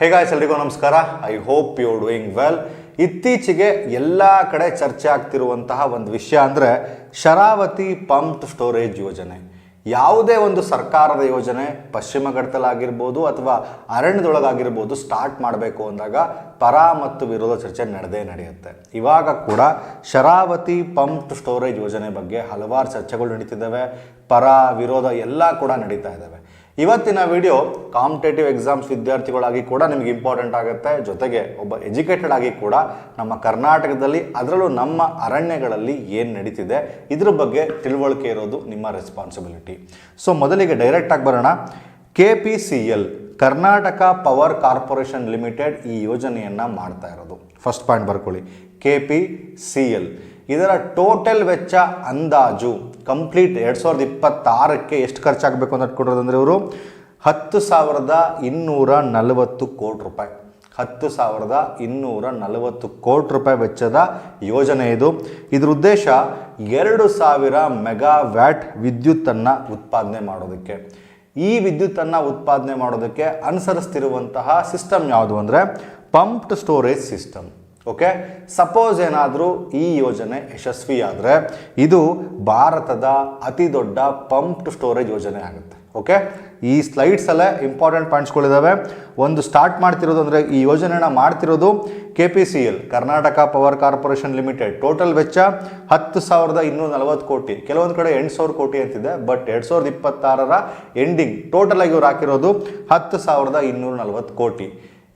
Hey guys ಎಲ್ರಿಗೂ ನಮಸ್ಕಾರ. I hope you doing well ಇತ್ತೀಚೆಗೆ ಎಲ್ಲ ಕಡೆ ಚರ್ಚೆ ಆಗ್ತಿರುವಂತಹ ಒಂದು ವಿಷಯ ಅಂದರೆ ಶರಾವತಿ ಪಂಪ್ ಸ್ಟೋರೇಜ್ ಯೋಜನೆ. ಯಾವುದೇ ಒಂದು ಸರ್ಕಾರದ ಯೋಜನೆ ಪಶ್ಚಿಮ ಘಟ್ಟದಲ್ಲಾಗಿರ್ಬೋದು ಅಥವಾ ಅರಣ್ಯದೊಳಗಾಗಿರ್ಬೋದು ಸ್ಟಾರ್ಟ್ ಮಾಡಬೇಕು ಅಂದಾಗ ಪರ ಮತ್ತು ವಿರೋಧ ಚರ್ಚೆ ನಡೆದೇ ನಡೆಯುತ್ತೆ. ಇವಾಗ ಕೂಡ ಶರಾವತಿ ಪಂಪ್ ಸ್ಟೋರೇಜ್ ಯೋಜನೆ ಬಗ್ಗೆ ಹಲವಾರು ಚರ್ಚೆಗಳು ನಡೀತಿದ್ದಾವೆ. ಪರ, ವಿರೋಧ ಎಲ್ಲ ಕೂಡ ನಡೀತಾ ಇದ್ದಾವೆ. ಇವತ್ತಿನ ವಿಡಿಯೋ ಕಾಂಪಿಟೇಟಿವ್ ಎಕ್ಸಾಮ್ಸ್ ವಿದ್ಯಾರ್ಥಿಗಳಾಗಿ ಕೂಡ ನಿಮ್ಗೆ ಇಂಪಾರ್ಟೆಂಟ್ ಆಗುತ್ತೆ. ಜೊತೆಗೆ ಒಬ್ಬ ಎಜುಕೇಟೆಡ್ ಆಗಿ ಕೂಡ ನಮ್ಮ ಕರ್ನಾಟಕದಲ್ಲಿ ಅದರಲ್ಲೂ ನಮ್ಮ ಅರಣ್ಯಗಳಲ್ಲಿ ಏನು ನಡೀತಿದೆ, ಇದ್ರ ಬಗ್ಗೆ ತಿಳುವಳಿಕೆ ಇರೋದು ನಿಮ್ಮ ರೆಸ್ಪಾನ್ಸಿಬಿಲಿಟಿ ಸೊ ಮೊದಲಿಗೆ ಡೈರೆಕ್ಟ್ ಆಗಿ ಬರೋಣ. K P C L Karnataka power corporation limited ಈ ಯೋಜನೆಯನ್ನು ಮಾಡ್ತಾ ಇರೋದು. ಫಸ್ಟ್ ಪಾಯಿಂಟ್ ಬರ್ಕೊಳ್ಳಿ. ಕೆ ಪಿ ಸಿ ಎಲ್ ಇದರ ಟೋಟಲ್ ವೆಚ್ಚ ಅಂದಾಜು ಕಂಪ್ಲೀಟ್ ಎರಡು ಸಾವಿರದ ಇಪ್ಪತ್ತಾರಕ್ಕೆ ಎಷ್ಟು ಖರ್ಚಾಗಬೇಕು ಅಂತ ಇಟ್ಕೊಂಡಿರೋದಂದ್ರೆ ಇವರು ಹತ್ತು ಸಾವಿರದ ಇನ್ನೂರ ನಲವತ್ತು ಕೋಟಿ ರೂಪಾಯಿ. ಹತ್ತು ಸಾವಿರದ ಇನ್ನೂರ ನಲವತ್ತು ಕೋಟಿ ರೂಪಾಯಿ ವೆಚ್ಚದ ಯೋಜನೆ ಇದು. ಇದ್ರ ಉದ್ದೇಶ ಎರಡು ಸಾವಿರ ಮೆಗಾ ವ್ಯಾಟ್ ವಿದ್ಯುತ್ತನ್ನು ಉತ್ಪಾದನೆ ಮಾಡೋದಕ್ಕೆ. ಈ ವಿದ್ಯುತ್ತನ್ನು ಉತ್ಪಾದನೆ ಮಾಡೋದಕ್ಕೆ ಅನುಸರಿಸ್ತಿರುವಂತಹ ಸಿಸ್ಟಮ್ ಯಾವುದು ಅಂದರೆ pumped storage system. Okay suppose ಏನಾದರೂ ಈ ಯೋಜನೆ ಯಶಸ್ವಿಯಾದರೆ ಇದು ಭಾರತದ ಅತಿ ದೊಡ್ಡ ಪಂಪ್ಡ್ ಸ್ಟೋರೇಜ್ ಯೋಜನೆ ಆಗುತ್ತೆ. ಓಕೆ ಈ ಸ್ಲೈಡ್ಸಲ್ಲೇ ಇಂಪಾರ್ಟೆಂಟ್ ಪಾಯಿಂಟ್ಸ್ಗಳಿದ್ದಾವೆ ಒಂದು ಸ್ಟಾರ್ಟ್ ಮಾಡ್ತಿರೋದು ಅಂದರೆ ಈ ಯೋಜನೆನ ಮಾಡ್ತಿರೋದು K P C L Karnataka power corporation limited total ವೆಚ್ಚ ಹತ್ತು ಸಾವಿರದ ಇನ್ನೂರ ನಲವತ್ತು ಕೋಟಿ. ಕೆಲವೊಂದು ಕಡೆ ಎಂಟು ಸಾವಿರ ಕೋಟಿ ಅಂತಿದೆ ಬಟ್ ಎರಡು ಸಾವಿರದ ಇಪ್ಪತ್ತಾರರ ಎಂಡಿಂಗ್ ಆಗಿ ಇವ್ರು ಹಾಕಿರೋದು ಹತ್ತು ಸಾವಿರದ ಇನ್ನೂರ ನಲವತ್ತು ಕೋಟಿ.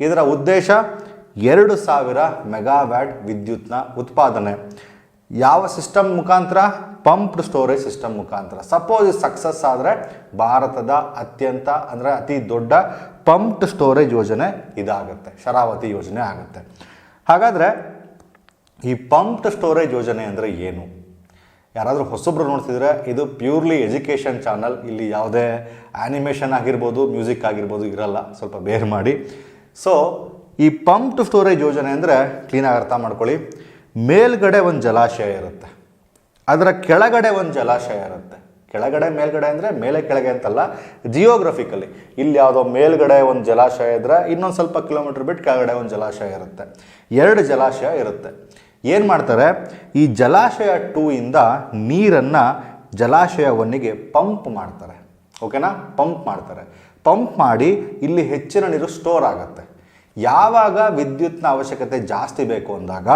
ಇದರ ಉದ್ದೇಶ ಎರಡು ಸಾವಿರ ಮೆಗಾವ್ಯಾಟ್ ವಿದ್ಯುತ್ನ ಉತ್ಪಾದನೆ. ಯಾವ ಸಿಸ್ಟಮ್ ಮುಖಾಂತರ? ಪಂಪ್ಡ್ ಸ್ಟೋರೇಜ್ ಸಿಸ್ಟಮ್ ಮುಖಾಂತರ. ಸಪೋಸ್ ಸಕ್ಸಸ್ ಆದರೆ ಭಾರತದ ಅತ್ಯಂತ ಅಂದರೆ ಅತಿ ದೊಡ್ಡ ಪಂಪ್ಡ್ ಸ್ಟೋರೇಜ್ ಯೋಜನೆ ಇದಾಗುತ್ತೆ. ಶರಾವತಿ ಯೋಜನೆ ಆಗುತ್ತೆ. ಹಾಗಾದರೆ ಈ ಪಂಪ್ಡ್ ಸ್ಟೋರೇಜ್ ಯೋಜನೆ ಅಂದರೆ ಏನು? ಯಾರಾದರೂ ಹೊಸಬ್ರು ನೋಡ್ತಿದ್ರೆ ಇದು ಪ್ಯೂರ್ಲಿ ಎಜುಕೇಷನ್ ಚಾನಲ್. ಇಲ್ಲಿ ಯಾವುದೇ ಆ್ಯನಿಮೇಷನ್ ಆಗಿರ್ಬೋದು, ಮ್ಯೂಸಿಕ್ ಆಗಿರ್ಬೋದು ಇರಲ್ಲ. ಸ್ವಲ್ಪ ಬೇರ್ ಮಾಡಿ. ಸೊ ಈ ಪಂಪ್ಡ್ ಸ್ಟೋರೇಜ್ ಯೋಜನೆ ಅಂದರೆ ಕ್ಲೀನಾಗಿ ಅರ್ಥ ಮಾಡ್ಕೊಳ್ಳಿ. ಮೇಲ್ಗಡೆ ಒಂದು ಜಲಾಶಯ ಇರುತ್ತೆ. ಅದರ ಕೆಳಗಡೆ ಒಂದು ಜಲಾಶಯ ಇರುತ್ತೆ. ಕೆಳಗಡೆ, ಮೇಲ್ಗಡೆ ಅಂದರೆ ಮೇಲೆ, ಕೆಳಗೆ ಅಂತಲ್ಲ ಜಿಯೋಗ್ರಫಿಕಲಿ ಇಲ್ಲಿ ಯಾವುದೋ ಮೇಲ್ಗಡೆ ಒಂದು ಜಲಾಶಯ ಇದ್ದರೆ ಇನ್ನೊಂದು ಸ್ವಲ್ಪ ಕಿಲೋಮೀಟ್ರ್ ಬಿಟ್ಟು ಕೆಳಗಡೆ ಒಂದು ಜಲಾಶಯ ಇರುತ್ತೆ. ಎರಡು ಜಲಾಶಯ ಇರುತ್ತೆ. ಏನು ಮಾಡ್ತಾರೆ? ಈ ಜಲಾಶಯ ಟೂ ಇಂದ ನೀರನ್ನು ಜಲಾಶಯ ಒನ್ನಿಗೆ ಪಂಪ್ ಮಾಡ್ತಾರೆ. ಓಕೆನಾ ಪಂಪ್ ಮಾಡ್ತಾರೆ. ಪಂಪ್ ಮಾಡಿ ಇಲ್ಲಿ ಹೆಚ್ಚಿನ ನೀರು ಸ್ಟೋರ್ ಆಗುತ್ತೆ. ಯಾವಾಗ ವಿದ್ಯುತ್ನ ಅವಶ್ಯಕತೆ ಜಾಸ್ತಿ ಬೇಕು ಅಂದಾಗ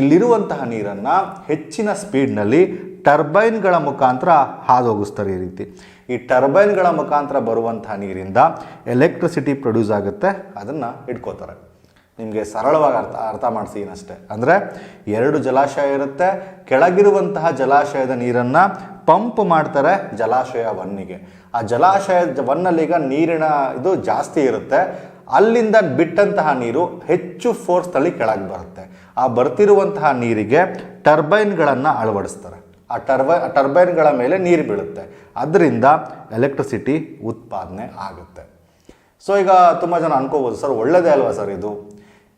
ಇಲ್ಲಿರುವಂತಹ ನೀರನ್ನು ಹೆಚ್ಚಿನ ಸ್ಪೀಡ್ನಲ್ಲಿ ಟರ್ಬೈನ್ಗಳ ಮುಖಾಂತರ ಹಾದೋಗಿಸ್ತಾರೆ ಈ ರೀತಿ. ಈ ಟರ್ಬೈನ್ಗಳ ಮುಖಾಂತರ ಬರುವಂತಹ ನೀರಿಂದ ಎಲೆಕ್ಟ್ರಿಸಿಟಿ ಪ್ರೊಡ್ಯೂಸ್ ಆಗುತ್ತೆ, ಅದನ್ನು ಇಟ್ಕೋತಾರೆ ನಿಮಗೆ ಸರಳವಾಗಿ ಅರ್ಥ ಅರ್ಥ ಮಾಡಿಸಿ ಅಷ್ಟೇ ಅಂದರೆ ಎರಡು ಜಲಾಶಯ ಇರುತ್ತೆ, ಕೆಳಗಿರುವಂತಹ ಜಲಾಶಯದ ನೀರನ್ನು ಪಂಪ್ ಮಾಡ್ತಾರೆ ಜಲಾಶಯ ಒನ್ನಿಗೆ. ಆ ಜಲಾಶಯ ಈಗ ನೀರಿನ ಇದು ಜಾಸ್ತಿ ಇರುತ್ತೆ ಅಲ್ಲಿಂದ ಬಿಟ್ಟಂತಹ ನೀರು ಹೆಚ್ಚು ಫೋರ್ಸ್ ಫೋರ್ಸ್ನಲ್ಲಿ ಕೆಳಗೆ ಬರುತ್ತೆ. ಆ ಬರ್ತಿರುವಂತಹ ನೀರಿಗೆ ಟರ್ಬೈನ್ಗಳನ್ನು ಅಳವಡಿಸ್ತಾರೆ. ಆ ಟರ್ಬೈ ಟರ್ಬೈನ್ಗಳ ಮೇಲೆ ನೀರು ಬೀಳುತ್ತೆ. ಅದರಿಂದ ಎಲೆಕ್ಟ್ರಿಸಿಟಿ ಉತ್ಪಾದನೆ ಆಗುತ್ತೆ. ಸೊ ಈಗ ತುಂಬ ಜನ ಅನ್ಕೋಬೋದು, ಸರ್, ಒಳ್ಳೇದೇ ಅಲ್ವಾ ಸರ್ ಇದು?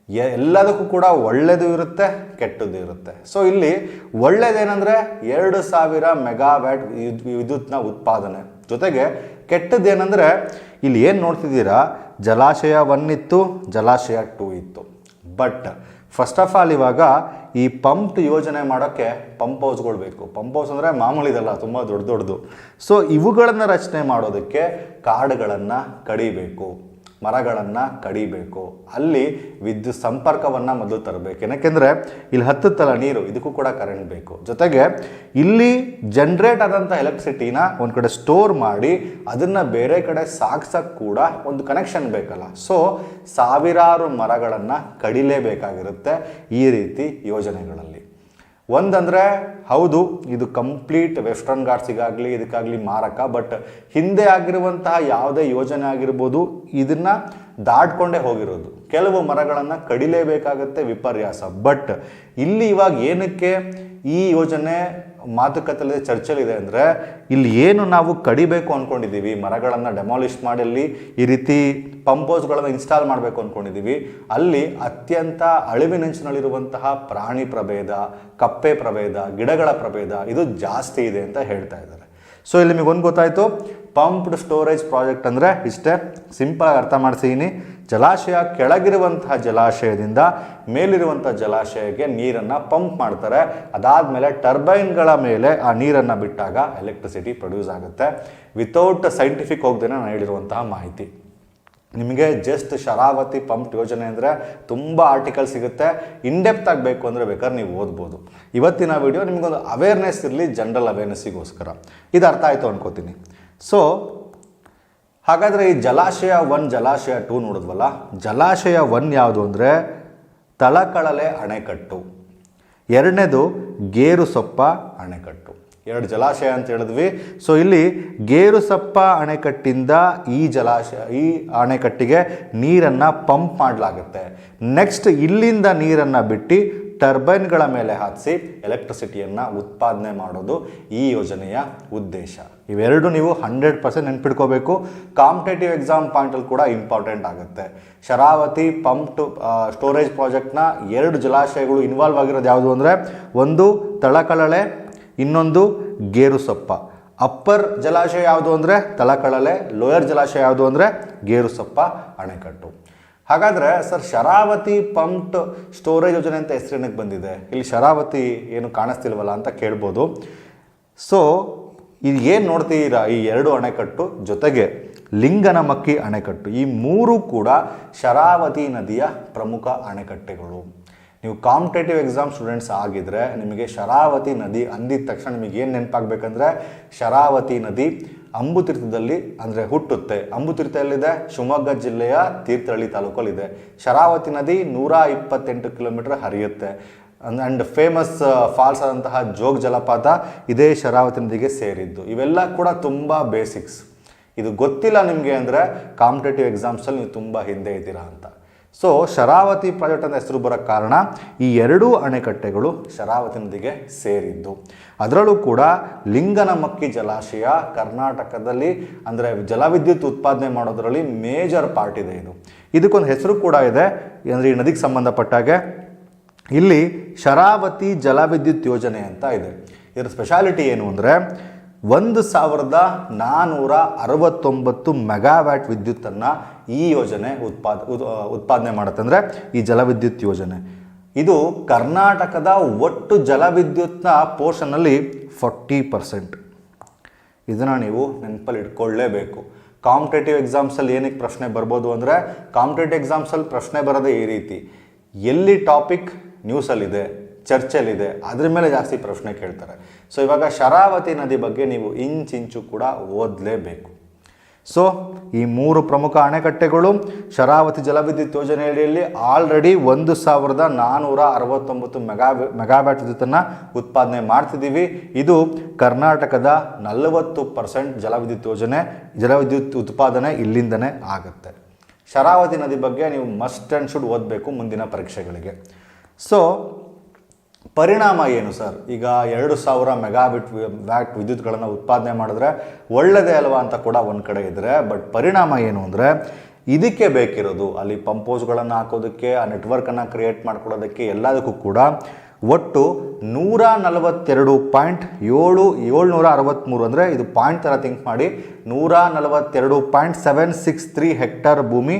ಎಲ್ಲದಕ್ಕೂ ಕೂಡ ಒಳ್ಳೆಯದು ಇರುತ್ತೆ, ಕೆಟ್ಟದ್ದು ಇರುತ್ತೆ. ಸೊ ಇಲ್ಲಿ ಒಳ್ಳೇದೇನೆಂದರೆ ಎರಡು ಸಾವಿರ ಮೆಗಾವ್ಯಾಟ್ ವಿದ್- ವಿದ್ಯುತ್ನ ಉತ್ಪಾದನೆ. ಜೊತೆಗೆ ಕೆಟ್ಟದ್ದೇನೆಂದರೆ ಇಲ್ಲಿ ಏನು ನೋಡ್ತಿದ್ದೀರಾ? ಜಲಾಶಯ ಒನ್ ಇತ್ತು, ಜಲಾಶಯ ಟೂ ಇತ್ತು. ಬಟ್ ಫಸ್ಟ್ ಆಫ್ ಆಲ್ ಇವಾಗ ಈ ಪಂಪ್ ಯೋಜನೆ ಮಾಡೋಕ್ಕೆ ಪಂಪ್ ಹೌಸ್ಗಳು ಬೇಕು. ಪಂಪ್ ಹೌಸ್ ಅಂದರೆ ಮಾಮೂಲಿ ಇದಲ್ಲ, ತುಂಬ ದೊಡ್ಡ ದೊಡ್ಡದು. ಸೊ ಇವುಗಳನ್ನು ರಚನೆ ಮಾಡೋದಕ್ಕೆ ಕಾಡುಗಳನ್ನು ಕಡಿಬೇಕು. ಮರಗಳನ್ನು ಕಡಿಬೇಕು. ಅಲ್ಲಿ ವಿದ್ಯುತ್ ಸಂಪರ್ಕವನ್ನು ಮೊದಲು ತರಬೇಕು. ಏನಕ್ಕೆಂದರೆ ಇಲ್ಲಿ ಹತ್ತುತ್ತಲ್ಲ ನೀರು, ಇದಕ್ಕೂ ಕೂಡ ಕರೆಂಟ್ ಬೇಕು. ಜೊತೆಗೆ ಇಲ್ಲಿ ಜನ್ರೇಟ್ ಆದಂಥ ಎಲೆಕ್ಟ್ರಿಸಿಟಿನ ಒಂದು ಕಡೆ ಸ್ಟೋರ್ ಮಾಡಿ, ಅದನ್ನು ಬೇರೆ ಕಡೆ ಸಾಗ್ಸಕ್ಕೆ ಕೂಡ ಒಂದು ಕನೆಕ್ಷನ್ ಬೇಕಲ್ಲ. ಸೊ ಸಾವಿರಾರು ಮರಗಳನ್ನು ಕಡಿಲೇಬೇಕಾಗಿರುತ್ತೆ ಈ ರೀತಿ ಯೋಜನೆಗಳಲ್ಲಿ. ಒಂದಂದರೆ, ಹೌದು, ಇದು ಕಂಪ್ಲೀಟ್ ವೆಸ್ಟರ್ನ್ ಗಾರ್ಡ್ಸಿಗಾಗಲಿ ಇದಕ್ಕಾಗಲಿ ಮಾರಕ, ಬಟ್ ಹಿಂದೆ ಆಗಿರುವಂತಹ ಯಾವುದೇ ಯೋಜನೆ ಆಗಿರ್ಬೋದು, ಇದನ್ನು ದಾಟ್ಕೊಂಡೇ ಹೋಗಿರೋದು. ಕೆಲವು ಮರಗಳನ್ನು ಕಡಿಲೇಬೇಕಾಗತ್ತೆ ವಿಪರ್ಯಾಸ. ಬಟ್ ಇಲ್ಲಿ ಇವಾಗ ಏನಕ್ಕೆ ಈ ಯೋಜನೆ ಮಾತುಕತೆಯಲ್ಲಿ ಚರ್ಚೆಲಿದೆ ಅಂದರೆ, ಇಲ್ಲಿ ಏನು ನಾವು ಕಡಿಬೇಕು ಅಂದ್ಕೊಂಡಿದ್ದೀವಿ ಮರಗಳನ್ನು ಡೆಮಾಲಿಷ್ ಮಾಡಿ ಅಲ್ಲಿ ಈ ರೀತಿ ಪಂಪೋಸ್ಗಳನ್ನು ಇನ್ಸ್ಟಾಲ್ ಮಾಡಬೇಕು ಅಂದ್ಕೊಂಡಿದ್ದೀವಿ ಅಲ್ಲಿ ಅತ್ಯಂತ ಅಳಿವಿನಂಚಿನಲ್ಲಿರುವಂತಹ ಪ್ರಾಣಿ ಪ್ರಭೇದ, ಕಪ್ಪೆ ಪ್ರಭೇದ, ಗಿಡಗಳ ಪ್ರಭೇದ, ಇದು ಜಾಸ್ತಿ ಇದೆ ಅಂತ ಹೇಳ್ತಾ ಇದ್ದಾರೆ. ಸೊ ಇಲ್ಲಿ ನಿಮಗೊಂದು ಗೊತ್ತಾಯಿತು ಪಂಪ್ಡ್ ಸ್ಟೋರೇಜ್ ಪ್ರಾಜೆಕ್ಟ್ ಅಂದರೆ ಇಷ್ಟೇ ಸಿಂಪಲ್ ಅರ್ಥ ಮಾಡಿಸಿದ್ದೀನಿ ಜಲಾಶಯ ಕೆಳಗಿರುವಂತಹ ಜಲಾಶಯದಿಂದ ಮೇಲಿರುವಂಥ ಜಲಾಶಯಕ್ಕೆ ನೀರನ್ನು ಪಂಪ್ ಮಾಡ್ತಾರೆ. ಅದಾದ ಮೇಲೆ ಟರ್ಬೈನ್ಗಳ ಮೇಲೆ ಆ ನೀರನ್ನು ಬಿಟ್ಟಾಗ ಎಲೆಕ್ಟ್ರಿಸಿಟಿ ಪ್ರೊಡ್ಯೂಸ್ ಆಗುತ್ತೆ. ವಿತೌಟ್ ಸೈಂಟಿಫಿಕ್ ಹೋಗ್ದೇ ನಾನು ಹೇಳಿರುವಂತಹ ಮಾಹಿತಿ. ನಿಮಗೆ ಜಸ್ಟ್ ಶರಾವತಿ ಪಂಪ್ ಯೋಜನೆ ಅಂದರೆ ತುಂಬ ಆರ್ಟಿಕಲ್ ಸಿಗುತ್ತೆ. ಇನ್ಡೆಪ್ತ್ ಆಗಬೇಕು ಅಂದರೆ ಬೇಕಾದ್ರೆ ನೀವು ಓದ್ಬೋದು. ಇವತ್ತಿನ ವಿಡಿಯೋ ನಿಮಗೊಂದು ಅವೇರ್ನೆಸ್ ಇರಲಿ ಜನರಲ್ ಅವೇರ್ನೆಸ್ಸಿಗೋಸ್ಕರ ಇದು ಅರ್ಥ ಆಯಿತು ಅನ್ಕೋತೀನಿ. ಸೊ ಹಾಗಾದರೆ ಈ ಜಲಾಶಯ ಒನ್, ಜಲಾಶಯ ಟೂ ನೋಡಿದ್ವಲ್ಲ? ಜಲಾಶಯ ಒನ್ ಯಾವುದು ಅಂದರೆ ತಳಕಳಲೆ ಅಣೆಕಟ್ಟು. ಎರಡನೇದು ಗೇರುಸೊಪ್ಪ ಅಣೆಕಟ್ಟು. ಎರಡು ಜಲಾಶಯ ಅಂತ ಹೇಳಿದ್ವಿ. ಸೊ ಇಲ್ಲಿ ಗೇರುಸಪ್ಪ ಅಣೆಕಟ್ಟಿಂದ ಈ ಜಲಾಶಯ, ಈ ಅಣೆಕಟ್ಟಿಗೆ ನೀರನ್ನು ಪಂಪ್ ಮಾಡಲಾಗುತ್ತೆ. ನೆಕ್ಸ್ಟ್ ಇಲ್ಲಿಂದ ನೀರನ್ನು ಬಿಟ್ಟು ಟರ್ಬೈನ್ಗಳ ಮೇಲೆ ಹಾಕಿಸಿ ಎಲೆಕ್ಟ್ರಿಸಿಟಿಯನ್ನು ಉತ್ಪಾದನೆ ಮಾಡೋದು ಈ ಯೋಜನೆಯ ಉದ್ದೇಶ. ಇವೆರಡು ನೀವು ಹಂಡ್ರೆಡ್ ಪರ್ಸೆಂಟ್ ನೆನ್ಪಿಟ್ಕೋಬೇಕು. ಕಾಂಪಿಟೇಟಿವ್ ಎಕ್ಸಾಮ್ ಪಾಯಿಂಟಲ್ಲಿ ಕೂಡ ಇಂಪಾರ್ಟೆಂಟ್ ಆಗುತ್ತೆ. ಶರಾವತಿ ಪಂಪ್ ಟು ಸ್ಟೋರೇಜ್ ಪ್ರಾಜೆಕ್ಟ್ನ ಎರಡು ಜಲಾಶಯಗಳು ಇನ್ವಾಲ್ವ್ ಆಗಿರೋದು ಯಾವುದು ಅಂದರೆ ಒಂದು ತಳಕಳಲೆ, ಇನ್ನೊಂದು ಗೇರುಸೊಪ್ಪ. ಅಪ್ಪರ್ ಜಲಾಶಯ ಯಾವುದು ಅಂದರೆ ತಳಕಳಲೆ, ಲೋಯರ್ ಜಲಾಶಯ ಯಾವುದು ಅಂದರೆ ಗೇರುಸೊಪ್ಪ ಅಣೆಕಟ್ಟು. ಹಾಗಾದರೆ ಸರ್ ಶರಾವತಿ ಪಂಪ್ಡ್ ಸ್ಟೋರೇಜ್ ಯೋಜನೆ ಅಂತ ಹೆಸರಿನಕ್ಕೆ ಬಂದಿದೆ? ಇಲ್ಲಿ ಶರಾವತಿ ಏನು ಕಾಣಿಸ್ತಿಲ್ವಲ್ಲ ಅಂತ ಕೇಳ್ಬೋದು. ಸೊ ಇದು ಏನು ನೋಡ್ತೀರಾ? ಈ ಎರಡು ಅಣೆಕಟ್ಟು ಜೊತೆಗೆ ಲಿಂಗನಮಕ್ಕಿ ಅಣೆಕಟ್ಟು. ಈ ಮೂರು ಕೂಡ ಶರಾವತಿ ನದಿಯ ಪ್ರಮುಖ ಅಣೆಕಟ್ಟೆಗಳು. ನೀವು ಕಾಂಪಿಟೇಟಿವ್ ಎಕ್ಸಾಮ್ ಸ್ಟೂಡೆಂಟ್ಸ್ ಆಗಿದ್ರೆ ನಿಮಗೆ ಶರಾವತಿ ನದಿ ಅಂದಿದ ತಕ್ಷಣ ನಿಮಗೆ ಏನು ನೆನಪಾಗಬೇಕಂದ್ರೆ ಶರಾವತಿ ನದಿ ಅಂಬುತೀರ್ಥದಲ್ಲಿ ಅಂದರೆ ಹುಟ್ಟುತ್ತೆ. ಅಂಬುತೀರ್ಥ ಎಲ್ಲಿದೆ ಶಿವಮೊಗ್ಗ ಜಿಲ್ಲೆಯ ತೀರ್ಥಹಳ್ಳಿ ತಾಲೂಕಲ್ಲಿದೆ. ಶರಾವತಿ ನದಿ ನೂರ ಇಪ್ಪತ್ತೆಂಟು ಕಿಲೋಮೀಟರ್ ಹರಿಯುತ್ತೆ. ಆ್ಯಂಡ್ ಫೇಮಸ್ ಫಾಲ್ಸ್ ಆದಂತಹ ಜೋಗ್ ಜಲಪಾತ ಇದೇ ಶರಾವತಿ ನದಿಗೆ ಸೇರಿದ್ದು. ಇವೆಲ್ಲ ಕೂಡ ತುಂಬ ಬೇಸಿಕ್ಸ್ ಇದು ಗೊತ್ತಿಲ್ಲ ನಿಮಗೆ ಅಂದರೆ ಕಾಂಪಿಟೇಟಿವ್ ಎಕ್ಸಾಮ್ಸಲ್ಲಿ ನೀವು ತುಂಬ ಹಿಂದೆ ಇದ್ದೀರಾ ಅಂತ. ಸೊ ಶರಾವತಿ ಪ್ರಾಜೆಕ್ಟ್ ಅಂತ ಹೆಸರು ಬರೋ ಕಾರಣ ಈ ಎರಡೂ ಅಣೆಕಟ್ಟೆಗಳು ಶರಾವತಿ ನದಿಗೆ ಸೇರಿದ್ದು. ಅದರಲ್ಲೂ ಕೂಡ ಲಿಂಗನಮಕ್ಕಿ ಜಲಾಶಯ ಕರ್ನಾಟಕದಲ್ಲಿ ಅಂದರೆ ಜಲವಿದ್ಯುತ್ ಉತ್ಪಾದನೆ ಮಾಡೋದರಲ್ಲಿ ಮೇಜರ್ ಪಾರ್ಟ್ ಇದೆ ಇದು. ಇದಕ್ಕೊಂದು ಹೆಸರು ಕೂಡ ಇದೆ. ಅಂದರೆ ಈ ನದಿಗೆ ಸಂಬಂಧಪಟ್ಟಾಗೆ ಇಲ್ಲಿ ಶರಾವತಿ ಜಲವಿದ್ಯುತ್ ಯೋಜನೆ ಅಂತ ಇದೆ. ಇದರ ಸ್ಪೆಷಾಲಿಟಿ ಏನು ಅಂದರೆ ಒಂದು ಸಾವಿರದ ನಾನ್ನೂರ ಅರವತ್ತೊಂಬತ್ತು ಮೆಗಾವ್ಯಾಟ್ ವಿದ್ಯುತ್ತನ್ನು ಈ ಯೋಜನೆ ಉತ್ಪಾದ ಉತ್- ಉತ್ಪಾದನೆ ಮಾಡುತ್ತೆ. ಅಂದರೆ ಈ ಜಲವಿದ್ಯುತ್ ಯೋಜನೆ. ಇದು ಕರ್ನಾಟಕದ ಒಟ್ಟು ಜಲವಿದ್ಯುತ್ನ ಪೋರ್ಷನಲ್ಲಿ ಫೋರ್ಟಿ ಪರ್ಸೆಂಟ್. ಇದನ್ನು ನೀವು ನೆನಪಲ್ಲಿ ಇಟ್ಕೊಳ್ಳೇಬೇಕು ಕಾಂಪಿಟೇಟಿವ್ ಎಕ್ಸಾಮ್ಸಲ್ಲಿ ಏನಕ್ಕೆ ಪ್ರಶ್ನೆ ಬರ್ಬೋದು ಅಂದರೆ ಕಾಂಪಿಟೇಟಿವ್ ಎಕ್ಸಾಮ್ಸಲ್ಲಿ ಪ್ರಶ್ನೆ ಬರೋದೇ ಈ ರೀತಿ. ಎಲ್ಲಿ ಟಾಪಿಕ್ ನ್ಯೂಸಲ್ಲಿದೆ? ಚರ್ಚೆಯಲ್ಲಿದೆ. ಅದ್ರ ಮೇಲೆ ಜಾಸ್ತಿ ಪ್ರಶ್ನೆ ಕೇಳ್ತಾರೆ. ಸೊ ಇವಾಗ ಶರಾವತಿ ನದಿ ಬಗ್ಗೆ ನೀವು ಇಂಚಿಂಚು ಕೂಡ ಓದಲೇಬೇಕು. ಸೊ ಈ ಮೂರು ಪ್ರಮುಖ ಅಣೆಕಟ್ಟೆಗಳು ಶರಾವತಿ ಜಲವಿದ್ಯುತ್ ಯೋಜನೆಯಡಿಯಲ್ಲಿ ಆಲ್ರೆಡಿ ಒಂದು ಸಾವಿರದ ನಾನ್ನೂರ ಅರವತ್ತೊಂಬತ್ತು ಮೆಗಾ, ಮೆಗಾವ್ಯಾಟ್ ವಿದ್ಯುತ್ತನ್ನು ಉತ್ಪಾದನೆ ಮಾಡ್ತಿದ್ದೀವಿ. ಇದು ಕರ್ನಾಟಕದ ನಲವತ್ತು ಪರ್ಸೆಂಟ್ ಜಲವಿದ್ಯುತ್ ಯೋಜನೆ, ಜಲವಿದ್ಯುತ್ ಉತ್ಪಾದನೆ ಇಲ್ಲಿಂದನೇ ಆಗುತ್ತೆ. ಶರಾವತಿ ನದಿ ಬಗ್ಗೆ ನೀವು ಮಸ್ಟ್ ಆ್ಯಂಡ್ ಶುಡ್ ಓದಬೇಕು ಮುಂದಿನ ಪರೀಕ್ಷೆಗಳಿಗೆ. ಸೊ ಪರಿಣಾಮ ಏನು ಸರ್? ಈಗ ಎರಡು ಸಾವಿರ ಮೆಗಾಬಿಟ್ ವ್ಯಾಟ್ ವಿದ್ಯುತ್ಗಳನ್ನು ಉತ್ಪಾದನೆ ಮಾಡಿದ್ರೆ ಒಳ್ಳೆಯದೇ ಅಲ್ವಾ ಅಂತ ಕೂಡ ಒಂದು ಕಡೆ ಇದ್ದರೆ ಬಟ್ ಪರಿಣಾಮ ಏನು ಅಂದರೆ ಇದಕ್ಕೆ ಬೇಕಿರೋದು, ಅಲ್ಲಿ ಪಂಪೋಸ್ಗಳನ್ನು ಹಾಕೋದಕ್ಕೆ, ಆ ನೆಟ್ವರ್ಕನ್ನು ಕ್ರಿಯೇಟ್ ಮಾಡ್ಕೊಳ್ಳೋದಕ್ಕೆ ಎಲ್ಲದಕ್ಕೂ ಕೂಡ ಒಟ್ಟು ನೂರ ನಲವತ್ತೆರಡು ಪಾಯಿಂಟ್ ಏಳು, ಏಳ್ನೂರ ಅರವತ್ತ್ಮೂರು ಅಂದರೆ ಇದು ಪಾಯಿಂಟ್ ಥರ ಥಿಂಕ್ ಮಾಡಿ ನೂರ ನಲವತ್ತೆರಡು point seven six three hectare ಭೂಮಿ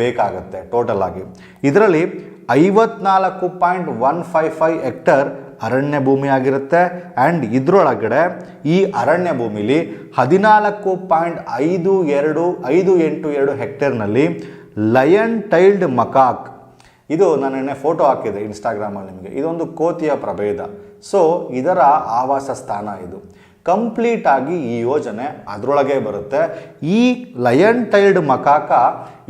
ಬೇಕಾಗುತ್ತೆ ಟೋಟಲ್ ಆಗಿ. ಇದರಲ್ಲಿ ಐವತ್ನಾಲ್ಕು point one five five hectare ಅರಣ್ಯ ಭೂಮಿ ಆಗಿರುತ್ತೆ. ಆ್ಯಂಡ್ ಇದರೊಳಗಡೆ ಈ ಅರಣ್ಯ ಭೂಮಿಲಿ ಹದಿನಾಲ್ಕು ಪಾಯಿಂಟ್ ಐದು ಎರಡು, ಐದು ಎಂಟು ಎರಡು ಹೆಕ್ಟೇರ್ನಲ್ಲಿ ಲಯನ್ ಟೈಲ್ಡ್ ಮಕಾಕ್ ಇದು ನಾನು ನಿನ್ನೆ ಫೋಟೋ ಹಾಕಿದೆ ಇನ್ಸ್ಟಾಗ್ರಾಮಲ್ಲಿ ನಿಮಗೆ. ಇದೊಂದು ಕೋತಿಯ ಪ್ರಭೇದ. ಸೊ ಇದರ ಆವಾಸ ಸ್ಥಾನ ಇದು. ಕಂಪ್ಲೀಟ್ ಆಗಿ ಈ ಯೋಜನೆ ಅದರೊಳಗೆ ಬರುತ್ತೆ. ಈ ಲಯನ್ ಟೈಲ್ಡ್ ಮಕಾಕ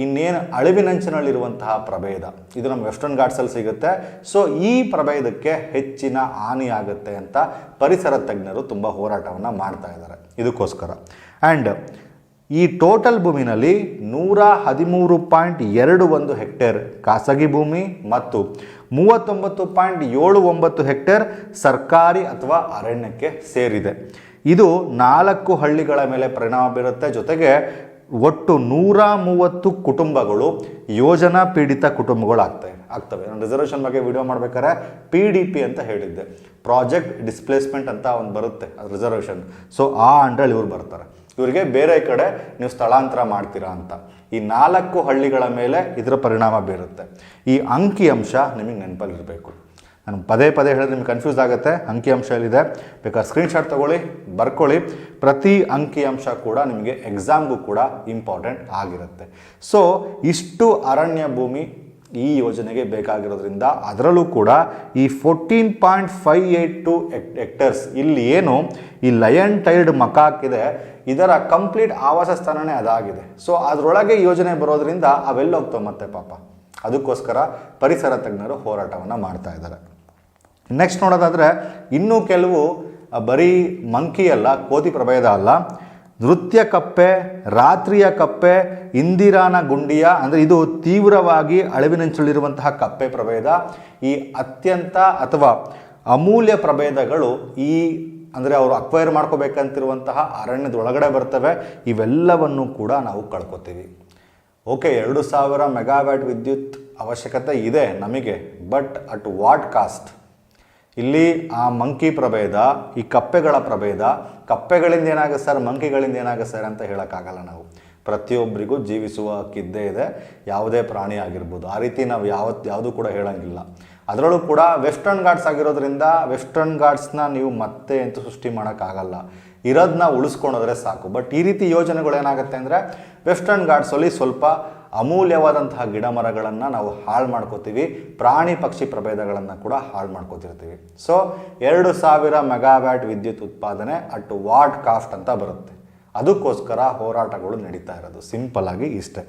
ಇನ್ನೇನು ಅಳಿವಿನಂಚಿನಲ್ಲಿರುವಂತಹ ಪ್ರಭೇದ. ಇದು ನಮ್ಮ ವೆಸ್ಟರ್ನ್ ಘಾಟ್ಸಲ್ಲಿ ಸಿಗುತ್ತೆ. ಸೊ ಈ ಪ್ರಭೇದಕ್ಕೆ ಹೆಚ್ಚಿನ ಹಾನಿಯಾಗುತ್ತೆ ಅಂತ ಪರಿಸರ ತಜ್ಞರು ತುಂಬ ಹೋರಾಟವನ್ನು ಮಾಡ್ತಾ ಇದ್ದಾರೆ. ಇದಕ್ಕೋಸ್ಕರ. ಆ್ಯಂಡ್ ಈ ಟೋಟಲ್ ಭೂಮಿನಲ್ಲಿ ನೂರ ಹದಿಮೂರು ಪಾಯಿಂಟ್ ಎರಡು ಒಂದು ಹೆಕ್ಟೇರ್ ಖಾಸಗಿ ಭೂಮಿ ಮತ್ತು ಮೂವತ್ತೊಂಬತ್ತು ಪಾಯಿಂಟ್ ಏಳು ಒಂಬತ್ತು ಹೆಕ್ಟೇರ್ ಸರ್ಕಾರಿ ಅಥವಾ ಅರಣ್ಯಕ್ಕೆ ಸೇರಿದೆ. ಇದು ನಾಲ್ಕು ಹಳ್ಳಿಗಳ ಮೇಲೆ ಪರಿಣಾಮ ಬೀರುತ್ತೆ. ಜೊತೆಗೆ ಒಟ್ಟು ನೂರ ಮೂವತ್ತು ಕುಟುಂಬಗಳು ಯೋಜನಾ ಪೀಡಿತ ಕುಟುಂಬಗಳಾಗ್ತವೆ ಆಗ್ತವೆ. ನಾನು ರಿಸರ್ವೇಷನ್ ಬಗ್ಗೆ ವಿಡಿಯೋ ಮಾಡ್ಬೇಕಾದ್ರೆ ಪಿ ಡಿ ಪಿ ಅಂತ ಹೇಳಿದ್ದೆ. ಪ್ರಾಜೆಕ್ಟ್ ಡಿಸ್ಪ್ಲೇಸ್ಮೆಂಟ್ ಅಂತ ಒಂದು ಬರುತ್ತೆ ರಿಸರ್ವೇಷನ್ ಸೊ ಆ ಅಂಡ್ರಲ್ಲಿ ಇವ್ರು ಬರ್ತಾರೆ. ಇವರಿಗೆ ಬೇರೆ ಕಡೆ ನೀವು ಸ್ಥಳಾಂತರ ಮಾಡ್ತೀರಾ ಅಂತ. ಈ ನಾಲ್ಕು ಹಳ್ಳಿಗಳ ಮೇಲೆ ಇದರ ಪರಿಣಾಮ ಬೀರುತ್ತೆ. ಈ ಅಂಕಿಅಂಶ ನಿಮಗೆ ನೆನಪಲ್ಲಿರಬೇಕು ನಾನು ಪದೇ ಪದೇ ಹೇಳಿದ್ರೆ ನಿಮ್ಗೆ ಕನ್ಫ್ಯೂಸ್ ಆಗುತ್ತೆ. ಅಂಕಿಅಂಶ ಎಲ್ಲಿದೆ? ಬೇಕಾದ್ರೆ ಸ್ಕ್ರೀನ್ಶಾಟ್ ತೊಗೊಳ್ಳಿ, ಬರ್ಕೊಳ್ಳಿ. ಪ್ರತಿ ಅಂಕಿಅಂಶ ಕೂಡ ನಿಮಗೆ ಎಕ್ಸಾಮ್ಗೂ ಕೂಡ ಇಂಪಾರ್ಟೆಂಟ್ ಆಗಿರುತ್ತೆ. ಸೊ ಇಷ್ಟು ಅರಣ್ಯ ಭೂಮಿ ಈ ಯೋಜನೆಗೆ ಬೇಕಾಗಿರೋದ್ರಿಂದ ಅದರಲ್ಲೂ ಕೂಡ ಈ fourteen point five eight two hectares ಇಲ್ಲಿ ಏನು ಈ ಲಯನ್ ಟೈಲ್ಡ್ ಮಕಾಕ್ ಇದೆ ಇದರ ಕಂಪ್ಲೀಟ್ ಆವಾಸ ಸ್ಥಾನನೇ ಅದಾಗಿದೆ. ಸೊ ಅದರೊಳಗೆ ಯೋಜನೆ ಬರೋದ್ರಿಂದ ಅವೆಲ್ಲ ಹೋಗ್ತಾವೆ ಮತ್ತೆ ಪಾಪ. ಅದಕ್ಕೋಸ್ಕರ ಪರಿಸರ ತಜ್ಞರು ಹೋರಾಟವನ್ನು ಮಾಡ್ತಾ ಇದ್ದಾರೆ. ನೆಕ್ಸ್ಟ್ ನೋಡೋದಾದರೆ, ಇನ್ನೂ ಕೆಲವು ಬರೀ ಮಂಕಿ ಅಲ್ಲ, ಕೋತಿ ಪ್ರಭೇದ ಅಲ್ಲ ನೃತ್ಯ ಕಪ್ಪೆ, ರಾತ್ರಿಯ ಕಪ್ಪೆ, ಇಂದಿರಾನ ಗುಂಡಿಯ, ಅಂದರೆ ಇದು ತೀವ್ರವಾಗಿ ಅಳಿವಿನಂಚುಳಿರುವಂತಹ ಕಪ್ಪೆ ಪ್ರಭೇದ. ಈ ಅತ್ಯಂತ ಅಥವಾ ಅಮೂಲ್ಯ ಪ್ರಭೇದಗಳು ಈ, ಅಂದರೆ ಅವರು ಅಕ್ವೈರ್ ಮಾಡ್ಕೋಬೇಕಂತಿರುವಂತಹ ಅರಣ್ಯದ ಒಳಗಡೆ ಬರ್ತವೆ. ಇವೆಲ್ಲವನ್ನು ಕೂಡ ನಾವು ಕಳ್ಕೊತೀವಿ. ಓಕೆ, ಎರಡು ಸಾವಿರ ಮೆಗಾವ್ಯಾಟ್ ವಿದ್ಯುತ್ ಅವಶ್ಯಕತೆ ಇದೆ ನಮಗೆ ಬಟ್ ಅಟ್ ವಾಟ್ ಕಾಸ್ಟ್ ಇಲ್ಲಿ ಆ ಮಂಕಿ ಪ್ರಭೇದ, ಈ ಕಪ್ಪೆಗಳ ಪ್ರಭೇದ, ಕಪ್ಪೆಗಳಿಂದ ಏನಾಗುತ್ತೆ ಸರ್, ಮಂಕಿಗಳಿಂದ ಏನಾಗುತ್ತೆ ಸರ್ ಅಂತ ಹೇಳೋಕ್ಕಾಗಲ್ಲ ನಾವು. ಪ್ರತಿಯೊಬ್ಬರಿಗೂ ಜೀವಿಸುವ ಹಕ್ಕಿದ್ದೇ ಇದೆ, ಯಾವುದೇ ಪ್ರಾಣಿ ಆಗಿರ್ಬೋದು. ಆ ರೀತಿ ನಾವು ಯಾವತ್ತು ಯಾವುದೂ ಕೂಡ ಹೇಳೋಂಗಿಲ್ಲ. ಅದರಲ್ಲೂ ಕೂಡ ವೆಸ್ಟರ್ನ್ ಘಾಟ್ಸ್ ಆಗಿರೋದ್ರಿಂದ ವೆಸ್ಟರ್ನ್ ಘಾಟ್ಸ್ನ ನೀವು ಮತ್ತೆ ಅಂತ ಸೃಷ್ಟಿ ಮಾಡೋಕ್ಕಾಗಲ್ಲ. ಇರೋದನ್ನ ಉಳಿಸ್ಕೊಂಡೋದ್ರೆ ಸಾಕು. ಬಟ್ ಈ ರೀತಿ ಯೋಜನೆಗಳು ಏನಾಗುತ್ತೆ ಅಂದರೆ ವೆಸ್ಟರ್ನ್ ಘಾಟ್ಸಲ್ಲಿ ಸ್ವಲ್ಪ ಅಮೂಲ್ಯವಾದಂತಹ ಗಿಡ ಮರಗಳನ್ನು ನಾವು ಹಾಳು ಮಾಡ್ಕೋತೀವಿ. ಪ್ರಾಣಿ ಪಕ್ಷಿ ಪ್ರಭೇದಗಳನ್ನು ಕೂಡ ಹಾಳು ಮಾಡ್ಕೋತಿರ್ತೀವಿ. ಸೊ ಎರಡು ಸಾವಿರ ಮೆಗಾವ್ಯಾಟ್ ವಿದ್ಯುತ್ ಉತ್ಪಾದನೆ ಅಟ್ ವಾಟ್ ಕಾಸ್ಟ್ ಅಂತ ಬರುತ್ತೆ. ಅದಕ್ಕೋಸ್ಕರ ಹೋರಾಟಗಳು ನಡೀತಾ ಇರೋದು. ಸಿಂಪಲ್ ಆಗಿ ಇಷ್ಟೇ.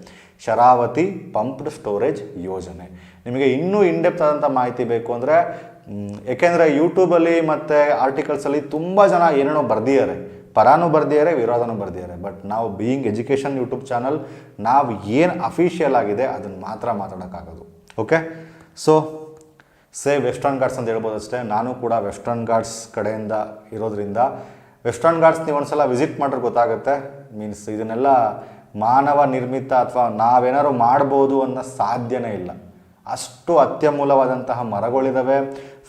ಶರಾವತಿ ಪಂಪ್ಡ್ ಸ್ಟೋರೇಜ್ ಯೋಜನೆ. ನಿಮಗೆ ಇನ್ನೂ ಇನ್ಡೆಪ್ತ್ ಆದಂಥ ಮಾಹಿತಿ ಬೇಕು ಅಂದರೆ ಏಕೆಂದರೆ ಯೂಟ್ಯೂಬಲ್ಲಿ ಮತ್ತು ಆರ್ಟಿಕಲ್ಸಲ್ಲಿ ತುಂಬ ಜನ ಏನೇನೋ ಬರ್ದಿದ್ದಾರೆ. ಪರಾನು ಬರ್ದಿದ್ದಾರೆ, ವಿರೋಧನೂ ಬರ್ದಿದ್ದಾರೆ. ಬಟ್ ನಾವು ಬೀಯಿಂಗ್ ಎಜುಕೇಷನ್ ಯೂಟ್ಯೂಬ್ ಚಾನಲ್ ನಾವು ಏನು ಅಫಿಷಿಯಲ್ ಆಗಿದೆ ಅದನ್ನು ಮಾತ್ರ ಮಾತಾಡೋಕ್ಕಾಗೋದು. Okay so say western ghats ಅಂತ ಹೇಳ್ಬೋದು ಅಷ್ಟೇ. ನಾನು ಕೂಡ ವೆಸ್ಟರ್ನ್ ಗಾರ್ಡ್ಸ್ ಕಡೆಯಿಂದ ಇರೋದ್ರಿಂದ ವೆಸ್ಟರ್ನ್ ಗಾರ್ಡ್ಸ್ ನೀವು ಒಂದ್ಸಲ ವಿಸಿಟ್ ಮಾಡಿದ್ರೆ ಗೊತ್ತಾಗುತ್ತೆ. ಮೀನ್ಸ್ ಇದನ್ನೆಲ್ಲ ಮಾನವ ನಿರ್ಮಿತ ಅಥವಾ ನಾವೇನಾದ್ರು ಮಾಡ್ಬೋದು ಅನ್ನೋ ಸಾಧ್ಯನೇ ಇಲ್ಲ. ಅಷ್ಟು ಅತ್ಯಮೂಲವಾದಂತಹ ಮರಗಳಿದ್ದಾವೆ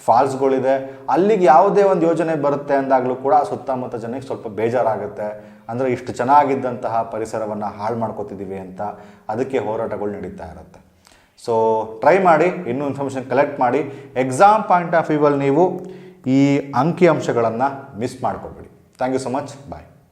ಫಾಲ್ಸ್ಗಳಿದೆ. ಅಲ್ಲಿಗೆ ಯಾವುದೇ ಒಂದು ಯೋಜನೆ ಬರುತ್ತೆ ಅಂದಾಗಲೂ ಕೂಡ ಸುತ್ತಮುತ್ತ ಜನಕ್ಕೆ ಸ್ವಲ್ಪ ಬೇಜಾರಾಗುತ್ತೆ. ಅಂದರೆ ಇಷ್ಟು ಚೆನ್ನಾಗಿದ್ದಂತಹ ಪರಿಸರವನ್ನು ಹಾಳು ಮಾಡ್ಕೋತಿದ್ದೀವಿ ಅಂತ ಅದಕ್ಕೆ ಹೋರಾಟಗಳು ನಡೀತಾ ಇರುತ್ತೆ. ಸೊ ಟ್ರೈ ಮಾಡಿ, ಇನ್ನೂ ಇನ್ಫಾರ್ಮೇಷನ್ ಕಲೆಕ್ಟ್ ಮಾಡಿ. ಎಕ್ಸಾಮ್ ಪಾಯಿಂಟ್ ಆಫ್ ವ್ಯೂವಲ್ಲಿ ನೀವು ಈ ಅಂಕಿಅಂಶಗಳನ್ನು miss ಮಾಡ್ಕೊಬೇಡಿ. Thank you so much bye